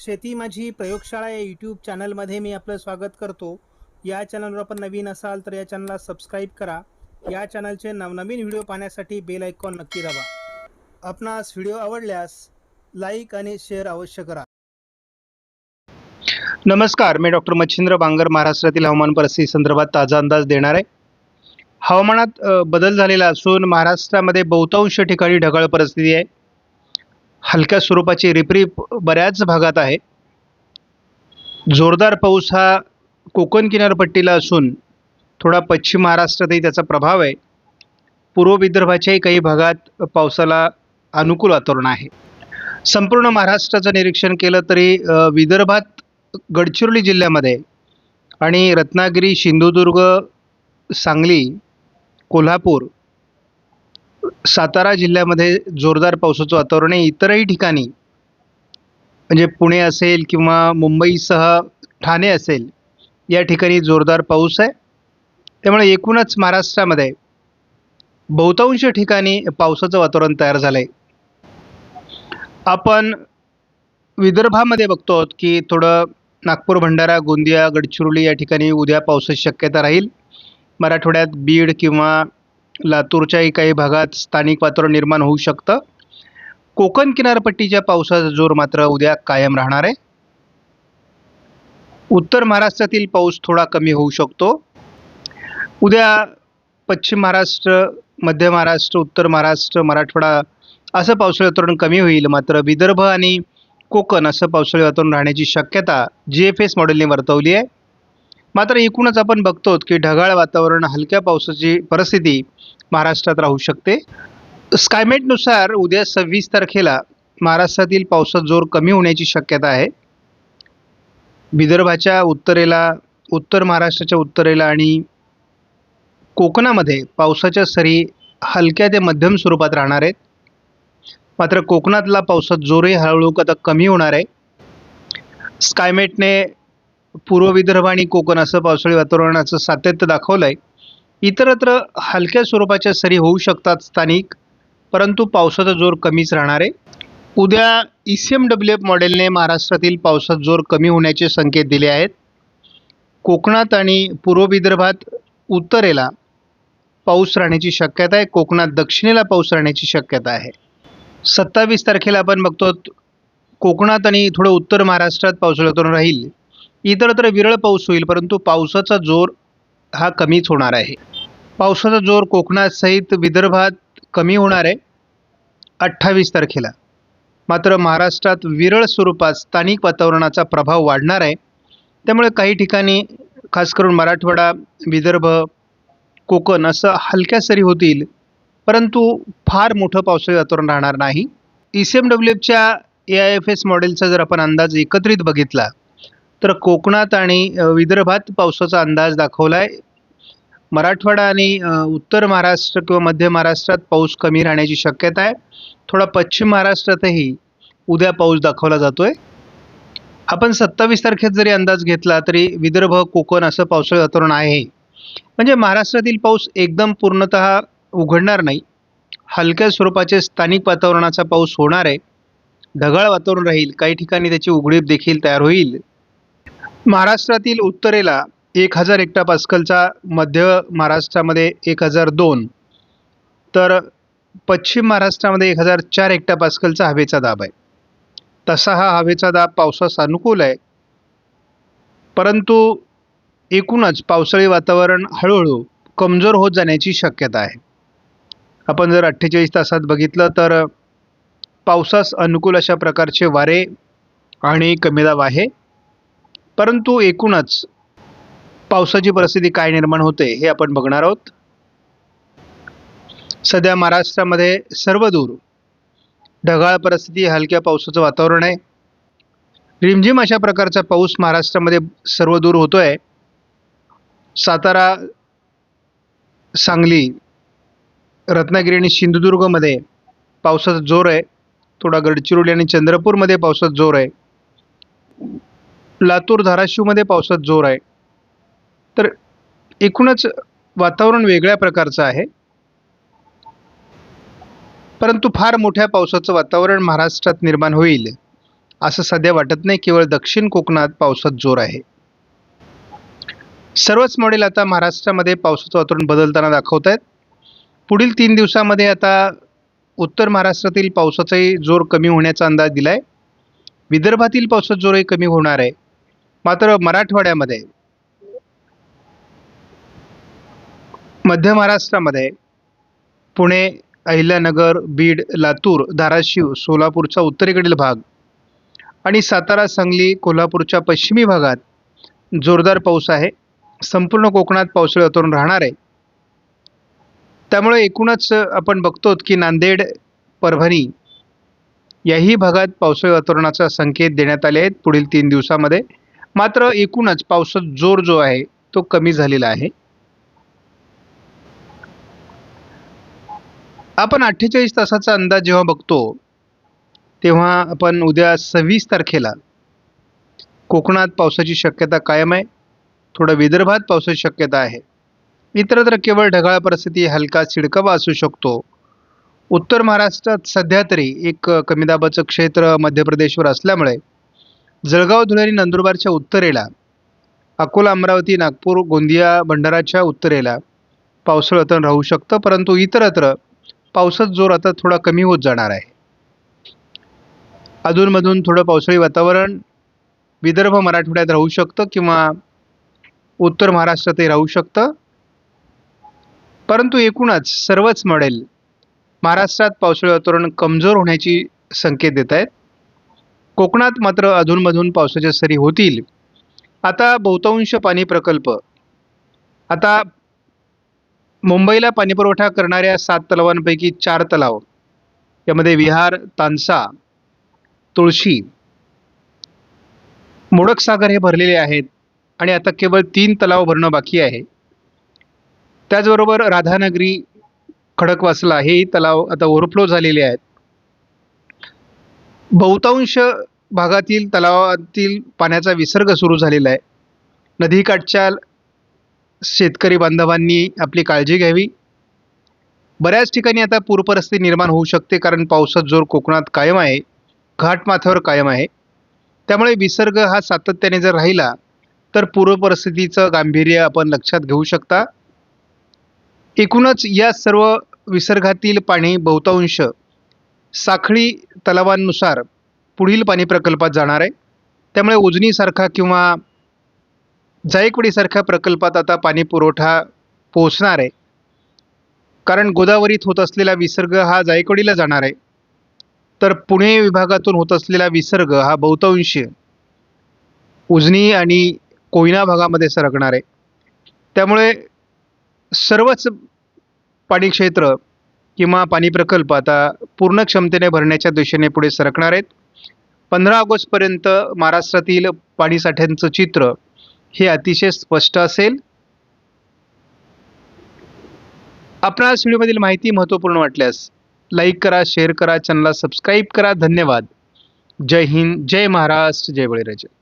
शेती माझी प्रयोगशाळा या यूट्यूब चॅनलमध्ये मी आपलं स्वागत करतो. या चॅनलवर आपण नवीन असाल तर या चॅनलला सबस्क्राईब करा. या चॅनलचे नवनवीन व्हिडिओ पाहण्यासाठी बेल आयकॉन नक्की दाबा. आपणास व्हिडिओ आवडल्यास लाईक आणि शेअर अवश्य करा. नमस्कार मी डॉक्टर मच्छिंद्र बांगर महाराष्ट्रातील हवामान परिस्थिती संदर्भात ताजा अंदाज देणार आहे. हवामानात बदल झालेला असून महाराष्ट्रामध्ये बहुतांश ठिकाणी ढगाळ परिस्थिती आहे. हलक्या स्वरूपाची रिपरिप बऱ्याच भागात आहे. जोरदार पाऊस हा कोकण किनारपट्टीला असून थोडा पश्चिम महाराष्ट्रातही त्याचा प्रभाव आहे. पूर्व विदर्भाच्याही काही भागात पावसाला अनुकूल वातावरण आहे. संपूर्ण महाराष्ट्राचं निरीक्षण केलं तरी विदर्भात गडचिरोली जिल्ह्यामध्ये आणि रत्नागिरी सिंधुदुर्ग सांगली कोल्हापूर सातारा जिल्ह्यामध्ये जोरदार पावसाचं वातावरण आहे. इतरही ठिकाणी म्हणजे पुणे असेल किंवा मुंबईसह ठाणे असेल या ठिकाणी जोरदार पाऊस आहे. त्यामुळे एकूणच महाराष्ट्रामध्ये बहुतांश ठिकाणी पावसाचं वातावरण तयार झालं आहे आपण विदर्भामध्ये बघतो आहोत की थोडं नागपूर भंडारा गोंदिया गडचिरोली या ठिकाणी उद्या पावसाची शक्यता राहील. मराठवाड्यात बीड किंवा लातूरच्याही काही भागात स्थानिक वातावरण निर्माण होऊ शकतं. कोकण किनारपट्टीच्या पावसाचा जोर मात्र उद्या कायम राहणार आहे. उत्तर महाराष्ट्रातील पाऊस थोडा कमी होऊ शकतो. उद्या पश्चिम महाराष्ट्र मध्य महाराष्ट्र उत्तर महाराष्ट्र मराठवाडा असं पावसाळी वातावरण कमी होईल. मात्र विदर्भ आणि कोकण असं पावसाळी वातावरण राहण्याची शक्यता जी एफ एस मॉडेलने वर्तवली आहे. मात्र एकूणच आपण बघतो की ढगाळ वातावरण हलक्या पावसाची परिस्थिती महाराष्ट्रात राहू शकते. स्कायमेटनुसार उद्या सव्वीस तारखेला महाराष्ट्रातील पावसात जोर कमी होण्याची शक्यता आहे. विदर्भाच्या उत्तरेला उत्तर महाराष्ट्राच्या उत्तरेला आणि कोकणामध्ये पावसाच्या सरी हलक्या ते मध्यम स्वरूपात राहणार आहेत. मात्र कोकणातला पावसात जोरही हळूहळू आता कमी होणार आहे. स्कायमेटने पूर्व विदर्भ आणि कोकण असं पावसाळी वातावरणाचं सातत्य दाखवलं आहे इतरत्र हलक्या स्वरूपाच्या सरी होऊ शकतात स्थानिक परंतु पावसाचा जोर कमीच राहणार आहे. उद्या E C M W F मॉडेलने महाराष्ट्रातील पावसात जोर कमी होण्याचे संकेत दिले आहेत. कोकणात आणि पूर्व विदर्भात उत्तरेला पाऊस राहण्याची शक्यता आहे. कोकणात दक्षिणेला पाऊस राहण्याची शक्यता आहे. सत्तावीस तारखेला आपण बघतो कोकणात आणि थोडं उत्तर महाराष्ट्रात पावसाळी वातावरण राहील. इतरत्र विरळ पाऊस होईल परंतु पावसाचा जोर हा कमीच होणार आहे. पावसाचा जोर कोकणासहित विदर्भात कमी होणार आहे अठ्ठावीस तारखेला. मात्र महाराष्ट्रात विरळ स्वरूपात स्थानिक वातावरणाचा प्रभाव वाढणार आहे. त्यामुळे काही ठिकाणी खास करून मराठवाडा विदर्भ कोकण असं हलक्या सरी होतील परंतु फार मोठं पावसाळी वातावरण राहणार नाही. ई सी एम डब्ल्यू एफच्या ए आय एफ एस मॉडेलचा जर आपण अंदाज एकत्रित बघितला तर कोकणात आणि विदर्भात पावसाचा अंदाज दाखवला आहे मराठवाडा आणि उत्तर महाराष्ट्र किंवा मध्य महाराष्ट्रात पाऊस कमी राहण्याची शक्यता आहे. थोडा पश्चिम महाराष्ट्रातही उद्या पाऊस दाखवला जातो आहे आपण सत्तावीस तारखेत जरी अंदाज घेतला तरी विदर्भ कोकण असं पावसाळी वातावरण आहे. म्हणजे महाराष्ट्रातील पाऊस एकदम पूर्णतः उघडणार नाही. हलक्या स्वरूपाचे स्थानिक वातावरणाचा पाऊस होणार आहे. ढगाळ वातावरण राहील. काही ठिकाणी त्याची उघडीप देखील तयार होईल. महाराष्ट्रातील उत्तरेला एक हजार एकटा पास्कलचा मध्य महाराष्ट्रामध्ये एक हजार दोन तर पश्चिम महाराष्ट्रामध्ये एक हजार चार एकटा पास्कलचा हवेचा दाब आहे. तसा हा हवेचा दाब पावसास अनुकूल आहे. परंतु एकूणच पावसाळी वातावरण हळूहळू कमजोर होत जाण्याची शक्यता आहे. आपण जर अठ्ठेचाळीस तासात बघितलं तर पावसास अनुकूल अशा प्रकारचे वारे आणि कमी दाब आहे. परंतु एकूणच पावसाची परिस्थिती काय निर्माण होते हे आपण बघणार आहोत. सध्या महाराष्ट्रामध्ये सर्वदूर ढगाळ परिस्थिती हलक्या पावसाचं वातावरण आहे. रिमझिम अशा प्रकारचा पाऊस महाराष्ट्रामध्ये सर्वदूर होतो आहे सातारा सांगली रत्नागिरी आणि सिंधुदुर्गमध्ये पावसाचा जोर आहे. थोडा गडचिरोली आणि चंद्रपूरमध्ये पावसाचा जोर आहे. लातूर धाराशिवमध्ये पावसात जोर आहे. तर एकूणच वातावरण वेगळ्या प्रकारचं आहे. परंतु फार मोठ्या पावसाचं वातावरण महाराष्ट्रात निर्माण होईल असं सध्या वाटत नाही. केवळ दक्षिण कोकणात पावसात जोर आहे. सर्वच मॉडेल आता महाराष्ट्रामध्ये पावसाचं वातावरण बदलताना दाखवत आहेत. पुढील तीन दिवसामध्ये आता उत्तर महाराष्ट्रातील पावसाचाही जोर कमी होण्याचा अंदाज दिला आहे विदर्भातील पावसाचा जोरही कमी होणार आहे. मात्र मराठवाड्यामध्ये मध्य महाराष्ट्रामध्ये पुणे अहिल्यानगर बीड लातूर धाराशिव सोलापूरचा उत्तरेकडील भाग आणि सातारा सांगली कोल्हापूरच्या पश्चिमी भागात जोरदार पाऊस आहे. संपूर्ण कोकणात पावसाळी वातावरण राहणार आहे. त्यामुळे एकूणच आपण बघतो की नांदेड परभणी याही भागात पावसाळी वातावरणाचा संकेत देण्यात आले आहेत पुढील तीन दिवसामध्ये. मात्र एकूणच पावसात जोर जो आहे तो कमी झालेला आहे. आपण अठ्ठेचाळीस तासाचा अंदाज जेव्हा बघतो तेव्हा आपण उद्या सव्वीस तारखेला कोकणात पावसाची शक्यता कायम आहे थोडं विदर्भात पावसाची शक्यता आहे. इतरत्र केवळ ढगाळ परिस्थिती हलका शिडकावा असू शकतो. उत्तर महाराष्ट्रात सध्या तरी एक कमी दाबाचं क्षेत्र मध्य प्रदेशवर असल्यामुळे जळगाव धुळे आणि नंदुरबारच्या उत्तरेला अकोला अमरावती नागपूर गोंदिया भंडाराच्या उत्तरेला पावसाळं वातावरण राहू शकतं परंतु इतरत्र पावसाचा जोर आता थोडा कमी होत जाणार आहे. अधूनमधून थोडं पावसाळी वातावरण विदर्भ मराठवाड्यात राहू शकतं किंवा उत्तर महाराष्ट्रातही राहू शकतं. परंतु एकूणच सर्वच मॉडेल महाराष्ट्रात पावसाळी वातावरण कमजोर होण्याची संकेत देत आहेत. कोकणात मात्र अधूनमधून पावसाच्या सरी होतील. आता बहुतांश पाणी प्रकल्प. आता मुंबईला पाणीपुरवठा करणाऱ्या सात तलावांपैकी चार तलाव. यामध्ये विहार तानसा तुळशी मोडकसागर हे भरलेले आहेत आणि आता केवळ तीन तलाव भरणं बाकी आहे. त्याचबरोबर राधानगरी खडकवासला हेही तलाव आता ओव्हरफ्लो झालेले आहेत. बहुतांश भागातील तलावातील पाण्याचा विसर्ग सुरू झालेला आहे. नदीकाठच्या शेतकरी बांधवांनी आपली काळजी घ्यावी. बऱ्याच ठिकाणी आता पूरपरिस्थिती निर्माण होऊ शकते कारण पावसात जोर कोकणात कायम आहे. घाटमाथ्यावर कायम आहे. त्यामुळे विसर्ग हा सातत्याने जर राहिला तर पूर्वपरिस्थितीचं गांभीर्य आपण लक्षात घेऊ शकता. एकूणच या सर्व विसर्गातील पाणी बहुतांश साखळी तलावांनुसार पुढील पाणी प्रकल्पात जाणार आहे. त्यामुळे उजनीसारखा किंवा जायकवाडीसारख्या प्रकल्पात आता पाणी पुरवठा पोहोचणार आहे. कारण गोदावरीत होत असलेला विसर्ग हा जायकवाडीला जाणार आहे. तर पुणे विभागातून होत असलेला विसर्ग हा बहुतांश उजनी आणि कोयना भागामध्ये सरकणार आहे. त्यामुळे सर्वच पाणी क्षेत्र किंवा पाणी प्रकल्प आता पूर्ण क्षमतेने भरण्याच्या दिशेने पुढे सरकणार आहेत. पंधरा ऑगस्टपर्यंत महाराष्ट्रातील पाणीसाठ्यांचं चित्र हे अतिशय स्पष्ट असेल. आपणास व्हिडिओमधील माहिती महत्त्वपूर्ण वाटल्यास लाईक करा शेअर करा चॅनलला सबस्क्राईब करा. धन्यवाद. जय हिंद जय महाराष्ट्र जय बळीराजा.